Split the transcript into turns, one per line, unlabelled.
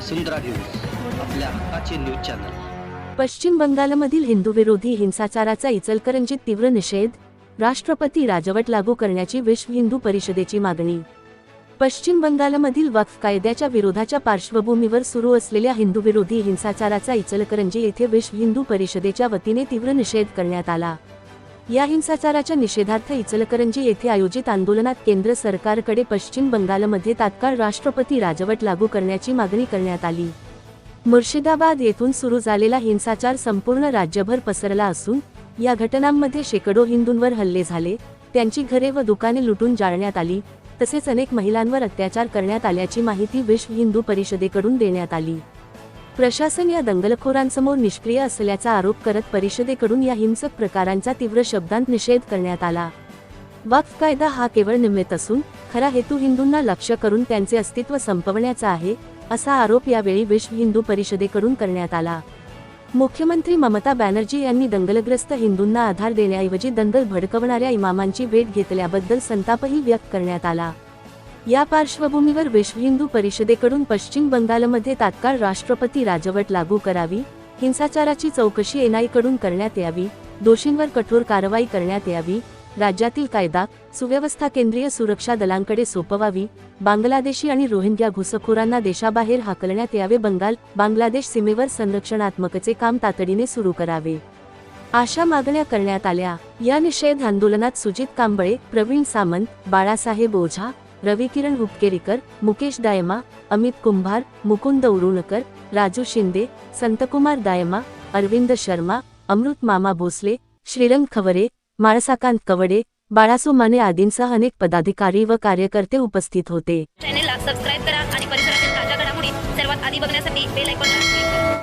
वसुंधरा news आपल्या हक्काचे news channel.
पश्चिम बंगालमधील हिंदूविरोधी हिंसाचाराचा इचलकरंजीत तीव्र निषेध राष्ट्रपती राजवट लागू करण्याची विश्व हिंदू परिषदेची मागणी. पश्चिम बंगालमधील वक्फ कायद्याच्या विरोधाच्या पार्श्वभूमीवर सुरू असलेल्या हिंदूविरोधी हिंसाचाराचा इचलकरंजी येथे विश्व हिंदू परिषदेच्या वतीने तीव्र निषेध करण्यात आला. या हिंसाचाराच्या निषेधार्थ इचलकरंजी येथे आयोजित आंदोलनात केंद्र सरकारकडे पश्चिम बंगालमध्ये तात्काळ राष्ट्रपती राजवट लागू करण्याची मागणी करण्यात आली. मुर्शिदाबाद येथून सुरू झालेला हिंसाचार संपूर्ण राज्यभर पसरला असून या घटनांमध्ये शेकडो हिंदूंवर हल्ले झाले त्यांची घरे व दुकाने लुटून जाळण्यात आली तसेच अनेक महिलांवर अत्याचार करण्यात आल्याची माहिती विश्व हिंदू परिषदेकडून देण्यात आली. प्रशासन या दंगलखोरांसमोर निष्क्रिय असल्याचा आरोप करत परिषदेकडून या हिंसक प्रकारांचा तीव्र शब्दांत निषेध करण्यात आला. वक्फ कायदा हा केवळ निमित्त असून खरा हेतू हिंदूंना लक्ष करून त्यांचे अस्तित्व संपवण्याचा आहे असा आरोप यावेळी विश्व हिंदू परिषदेकडून करण्यात आला. मुख्यमंत्री ममता बॅनर्जी यांनी दंगलग्रस्त हिंदूंना आधार देण्याऐवजी दंगल भडकवणाऱ्या इमामांची भेट घेतल्याबद्दल संतापही व्यक्त करण्यात आला. या पार्श्वभूमीवर विश्व हिंदू परिषदेकडून पश्चिम बंगालमध्ये तात्काळ राष्ट्रपती राजवट लागू करावी हिंसाचाराची चौकशी एनआयकडून करण्यात यावी दोषींवर कठोर कारवाई करण्यात यावी राज्यातील कायदा सुव्यवस्था केंद्रीय सुरक्षा दलांकडे सोपवावी बांगलादेशी आणि रोहिंग्या घुसखोरांना देशाबाहेर हाकलण्यात यावे बंगाल बांगलादेश सीमेवर संरक्षणात्मकचे काम तातडीने सुरू करावे. अशा मागण्या करण्यात आल्या. या निषेध आंदोलनात सुजित कांबळे प्रवीण सामंत बाळासाहेब ओझा रविकिरण हुपकेरीकर मुकेश दायमा अमित कुंभार मुकुंद उरुणकर राजू शिंदे संतकुमार दायमा अरविंद शर्मा अमृत मामा भोसले श्रीरंग खवरे माळसाकांत कवडे बाळासो माने आदींसह अनेक पदाधिकारी व कार्यकर्ते उपस्थित होते.
चॅनेलला सबस्क्राईब करा आणि परिसरातील ताज्या घडामोडी सर्वात आधी बघण्यासाठी बेल आयकॉनला क्लिक करा.